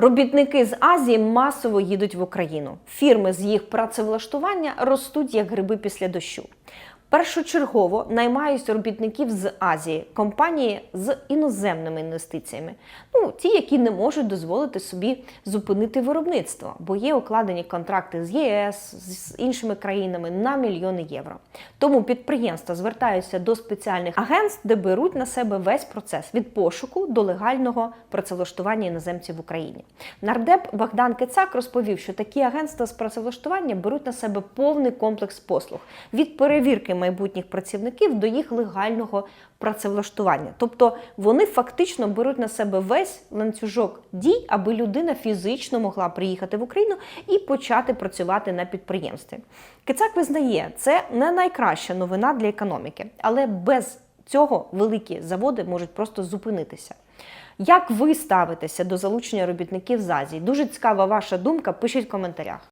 Робітники з Азії масово їдуть в Україну. Фірми з їх працевлаштування ростуть як гриби після дощу. Першочергово наймають робітників з Азії, компанії з іноземними інвестиціями. Ну, ті, які не можуть дозволити собі зупинити виробництво, бо є укладені контракти з ЄС, з іншими країнами на мільйони євро. Тому підприємства звертаються до спеціальних агентств, де беруть на себе весь процес від пошуку до легального працевлаштування іноземців в Україні. Нардеп Богдан Кицак розповів, що такі агентства з працевлаштування беруть на себе повний комплекс послуг від перевірки майбутніх працівників до їх легального працевлаштування. Тобто вони фактично беруть на себе весь ланцюжок дій, аби людина фізично могла приїхати в Україну і почати працювати на підприємстві. Кицак визнає, це не найкраща новина для економіки, але без цього великі заводи можуть просто зупинитися. Як ви ставитеся до залучення робітників з Азії? Дуже цікава ваша думка. Пишіть в коментарях.